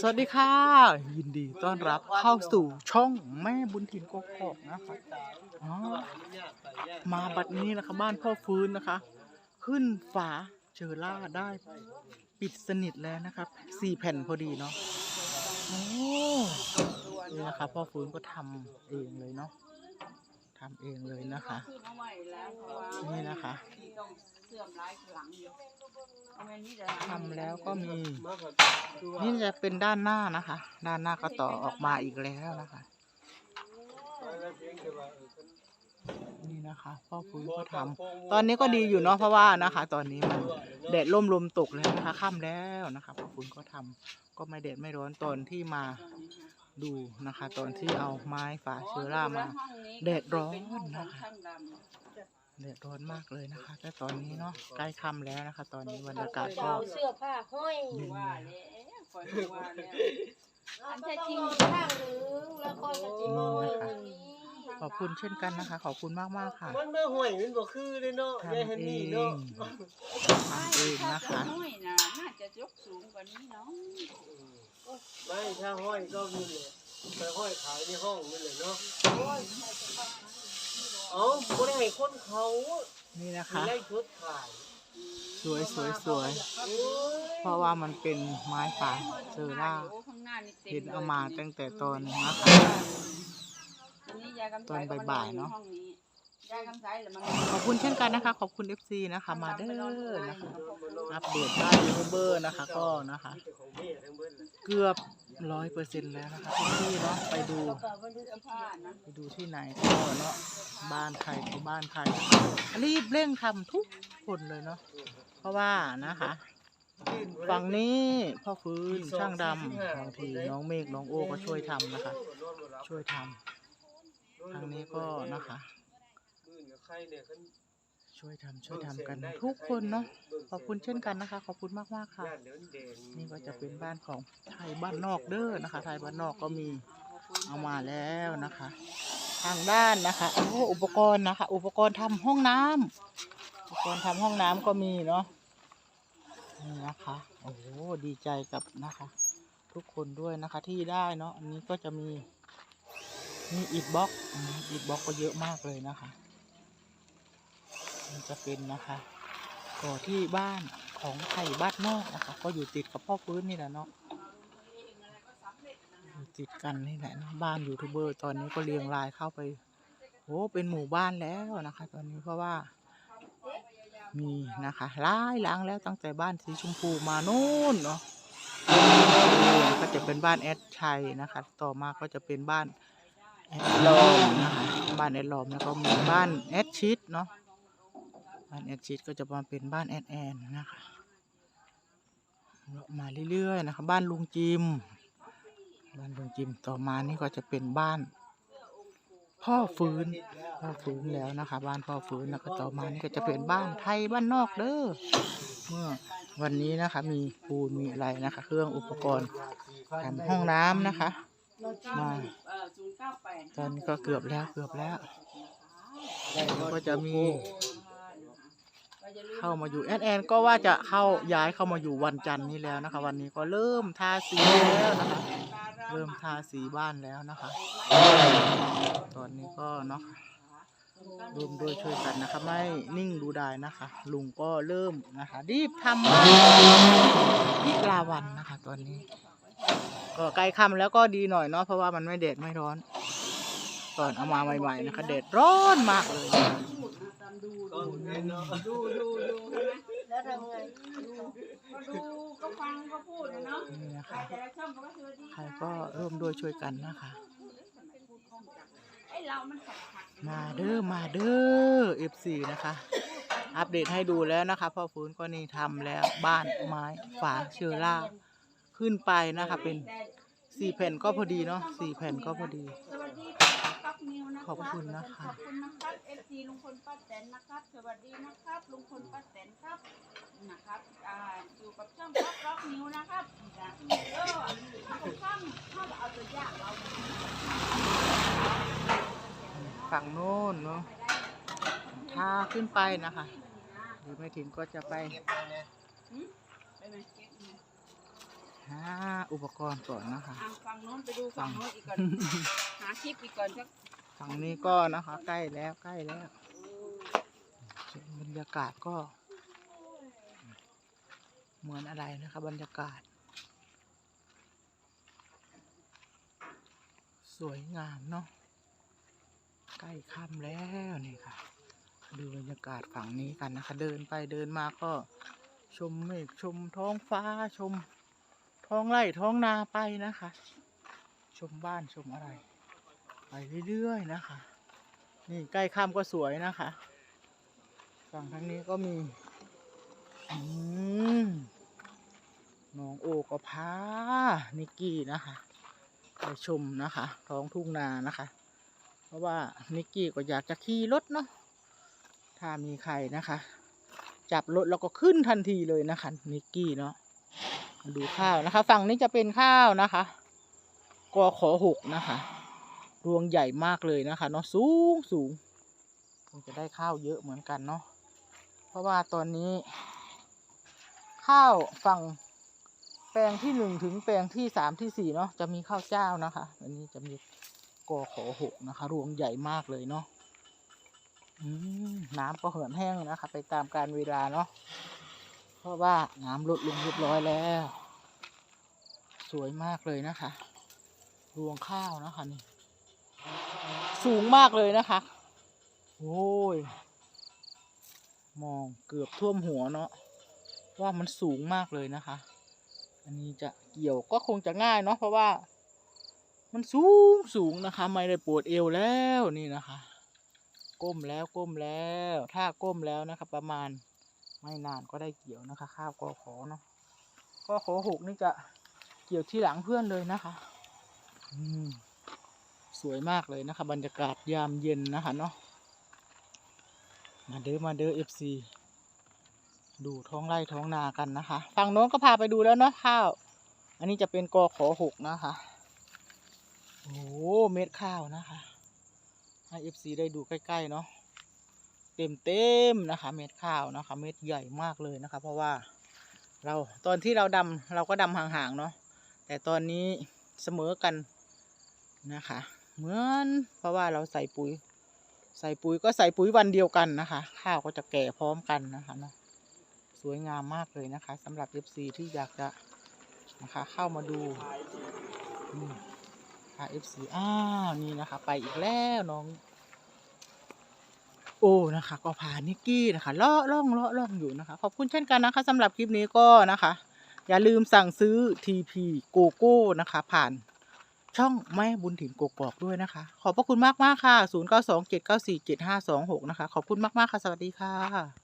สวัสดีค่ะ ยินดีต้อนรับเข้าสู่ช่องแม่บุญถิ่นกกอกนะคะอ๋อมาบัดนี้นะคะบ้านพ่อฟื้นนะคะ ขึ้นฝาเจอล่าได้ปิดสนิทแล้วนะครับสี่แผ่นพอดีเนาะโอ้นี่นะคะพ่อฟื้นก็ทำเองเลยเนาะทำเองเลยนะคะ นี่นะคะ สื่อมร้ายหลังอยู่เอาไว้นี่เดี๋ยวทำแล้วก็มี นี่จะเป็นด้านหน้านะคะ ด้านหน้าก็ต่อออกมาอีกแล้วนะคะ นี่นะคะพ่อฟื้นก็ทำตอนนี้ก็ดีอยู่เนาะเพราะว่านะคะ ตอนนี้มันแดดร่มลมตกแล้วนะคะค่ำแล้วนะคะพ่อฟื้นก็ทำก็ไม่แดดไม่ร้อนตอนที่มาดูนะคะ ตอนที่เอาไม้ฝาเชื้อรามา แดดร้อนนะคะแด ดร้อนมากเลยนะคะแต่ตอนนี้เนาะใกล้ค่ำแล้วนะคะ ตอนนี้บรรยากาศก็เอาเสื้อผ้าห้อยเย็นว่าแล้วแล้วปล่อยว่าแล้วอันแท้จริงข้างหนึ่งแล้วก็จะจิ้มห้อยอย่างนี้ขอบคุณเช่นกันนะคะ ขอบคุณมากมากๆค่ะมันมาห่วยมันบ่คือเลยเนาะยายทำฮันเอนี่งเนาะทำเองนะคะน้อยนะน่าจะยกสูงกว่านี้เนาะไม่ถ้าห้อยก็มีเลยไปห้อยขายในห้องนี่เลยเนาะ เอ้าบ่ได้ให้คนเขานี่นะมีคะไล่ชุดขายสวยสวยสวย โอ้ยเพราะว่ามันเป็นไม้ฝาเซอร่าโอ้ข้างหน้านี่ต็เห็นเอามาตั้งแต่ตอนนะคะอันนี้ยายกำไสตอนบ่ายๆเนาะห้องนี้ ยายกำไสเหรือมันขอบคุณเช่นกันนะคะ ขอบคุณ FC นะคะ มาเด้อนะคะอัปเดตบ้านยูทูบเบอร์นะคะ ก็นะคะมีแต่ของแม่ทั้งเบิดเลยเกือบร้อยเปอร์เซ็นต์แล้วนะคะที่เนาะไปดูแล้วก็วันนี้เสื้อผ้านะไปดูที่ไหนก็เนาะบ้านใครก็บ้านใครรีบเร่งทำทุกคนเลยเนาะเพราะว่านะคะ ฝั่งนี้พ่อฟื้นช่างดำบางทีน้องเมฆน้องโอก็ช่วยทำนะคะ ช่วยทำทางนี้ก็นะคะมื้อกับ ใครเนี่ยคันช่วยทำช่วยทำกันทุกคนเนาะขอบคุณเช่นกันนะคะ ขอบคุณมากมากๆค่ะย่านเดี๋ยวมันแดงนี่ก็จะเป็นบ้านของไทยบ้านนอกเด้อนะคะ ไทยบ้านนอกก็มีเอามาแล้วนะคะ ทางด้านนะคะโอ้อุปกรณ์นะคะ อุปกรณ์ทำห้องน้ำอุปกรณ์ทำห้องน้ำก็มีเนาะนี่นะคะโอ้โหดีใจกับนะคะ ทุกคนด้วยนะคะที่ได้เนาะอันนี้ก็จะมีมีอิฐบล็อกอืมอิฐบล็อกก็เยอะมากเลยนะคะมัน จะเป็นนะคะก่อที่บ้านของไทยบ้านนอกนะคะ ก็อยู่ติดกับพ่อฟื้นนี่แหละเนาะอยู่ติดกันนี่แหละเนาะบ้านยูทูบเบอร์ตอนนี้ก็เรียงรายเข้าไปโอ้เป็นหมู่บ้านแล้วนะคะ ตอนนี้เพราะว่ามีนะคะหลายหลังแล้วตั้งแต่บ้านสีชมพูมานู่นเนาะก็จะเป็นบ้านแอดชัยนะคะ ต่อมาก็จะเป็นบ้านแอดลอมนะคะบ้านแอดลอมแล้วก็มีบ้านแอดชิดเนาะ บ้านแอดชิดก็จะมาเป็นบ้านแอดแอนนะคะมาเรื่อยๆนะคะบ้านลุงจิม บ้านลุงจิมต่อมานี่ก็จะเป็นบ้าน พ่อฟื้นพ่อฟื้นแล้วนะคะ บ้านพ่อฟื้นแล้วก็ต่อมานี่ก็จะเป็นบ้านไทยบ้านนอกเด้อเมื่อวันนี้นะคะ มีปูนมีอะไรนะคะ เครื่องอุปกรณ์ทำห้องน้ำนะคะมาเอ่อศูนย์เก้าแปดตอนนี้ก็เกือบแล้วเกือบแล้วก็จะมี เข้ามาอยู่แอนแอนก็ว่าจะเข้าย้ายเข้ามาอยู่วันจันทร์นี้แล้วนะคะ วันนี้ก็เริ่มทาสีแล้วนะคะ เริ่มทาสีบ้านแล้วนะคะ ตอนนี้ก็เนาะรวมด้วยช่วยกันนะคะ ไม่นิ่งดูดายนะคะ ลุงก็เริ่มนะคะ รีบทำบ้านพิลาวันนะคะ ตอนนี้ ก็ใกล้ค่ำแล้วก็ดีหน่อยเนาะเพราะว่ามันไม่แดดไม่ร้อน ตอนเอามาใหม่ๆนะคะแดดร้อนมากเลยดูดูดูใช่ไหมแล้วทำไงก็ดูก็ฟังก็พูดนะเนาะนี่นะครคะแต่ละช่องก็ว่าสวัสดีใครก็ร่วมด้วยช่วยกันนะคะ ไอเรามันขัดขัดมาเด้อมาเด้อ F4 นะคะ อัปเดตให้ดูแล้วนะคะพ่อฟื้นก็นี่ทำแล้วบ้านไม้ฝาเชื้อราขึ้นไปนะคะเป็นสี่แผ่นก็พอดีเนาะสี่แผ่นก็พอดี สวัสดี นิวนะครับขอบคุณนะคะ ขอบคุณนะครับเอฟซีลุงพลป้าแตนนะครับ สวัสดีนะครับ ลุงพลป้าแตนครับนะครับอ่าอยู่กับช่องก๊อกก๊อกนิวนะครับจ้ะเออถ้าผมฟังถ้าเอาตัวอย่างเราฝั่งโน้นเนาะถ้าขึ้นไปนะคะหรือไม่ถึงก็จะไปไปไหมเก็บไหมหาอุปกรณ์ก่อนนะคะ อะฝั่งโน้นไปดูฝั่งโน้นอีกก่อน หาคลิปอีกก่อนสัก ฝั่งนี้ก็นะคะ ใกล้แล้วใกล้แล้วบรรยากาศก็ เหมือนอะไรนะคะ บรรยากาศ สวยงามเนาะใกล้ค่ำแล้วนี่ค่ะ ดูบรรยากาศฝั่งนี้กันนะคะ เดินไปเดินมาก็ชมเมฆชมท้องฟ้าชม ท้องไร่ท้องนาไปนะคะ ชมบ้านชมอะไร เรื่อยๆนะคะ นี่ใกล้ค่ำก็สวยนะคะฝั่งทางนี้ก็มีน้องโอก็พานิกกี้นะคะไปชมนะคะ ท้องทุ่งนานะคะ เพราะว่านิกกี้ก็อยากจะขี่รถเนาะถ้ามีใครนะคะ จับรถแล้วก็ขึ้นทันทีเลยนะคะนิกกี้เนาะดูข้าวนะคะ ฝั่งนี้จะเป็นข้าวนะคะกอขอหกนะคะ รวงใหญ่มากเลยนะคะเนาะสูงสูงคงจะได้ข้าวเยอะเหมือนกันเนาะเพราะว่าตอนนี้ ข้าวฝั่งแปลงที่หนึ่งถึงแปลงที่สามที่สี่เนาะจะมีข้าวเจ้านะคะอันนี้จะมีกอขอหกนะคะ รวงใหญ่มากเลยเนาะน้ำก็เหือดแห้งนะคะ ไปตามการเวลาเนาะเพราะว่าน้ำลดลงเรียบร้อยแล้ว สวยมากเลยนะคะ รวงข้าวนะคะนี่ สูงมากเลยนะคะ โอ้ย มองเกือบท่วมหัวเนาะว่ามันสูงมากเลยนะคะ อันนี้จะเกี่ยวก็คงจะง่ายเนาะเพราะว่า มันสูงสูงนะคะ ไม่ได้ปวดเอวแล้วนี่นะคะ ก้มแล้วก้มแล้ว ถ้าก้มแล้วนะคะ ประมาณไม่นานก็ได้เกี่ยวนะคะ ข้าวกอขอเนาะกอขอหกนี่จะเกี่ยวที่หลังเพื่อนเลยนะคะ อืม วยมากเลยนะคะบรรยากาศยามเย็นนะคะเนาะมาเด้อมาเด้อเอฟซีดูท้องไร่ท้องนากันนะคะฝั่งโน้นก็พาไปดูแล้วเนาะข้าว อันนี้จะเป็นกอขอหกนะคะโอ้เม็ดข้าวนะคะให้เอฟซีได้ดูใกล้ๆเนาะเต็มเต็มๆนะคะเม็ดข้าวนะคะ เม็ดใหญ่มากเลยนะคะ เพราะว่าเราตอนที่เราดำเราก็ดำห่างๆเนาะแต่ตอนนี้เสมอกันนะคะ เหมือนเพราะว่าเราใส่ปุ๋ย ใส่ปุ๋ยก็ใส่ปุ๋ยวันเดียวกันนะคะ ข้าวก็จะแก่พร้อมกันนะคะเนาะสวยงามมากเลยนะคะสำหรับ FC ที่อยากจะนะคะ เข้ามาดูนี่ค่ะ FC อ้าวนี่นะคะ ไปอีกแล้วน้องโอ้นะคะ ก็พานิกกี้นะคะเลาะล่องเลาะล่องอยู่นะคะ ขอบคุณเช่นกันนะคะสำหรับคลิปนี้ก็นะคะ อย่าลืมสั่งซื้อ TP โกโก้นะคะ ผ่าน ช่องแม่บุญถิ่นกกบอกด้วยนะคะ ขอบพระคุณมากมากค่ะ 0927947526 นะคะ ขอบคุณมากๆค่ะ สวัสดีค่ะ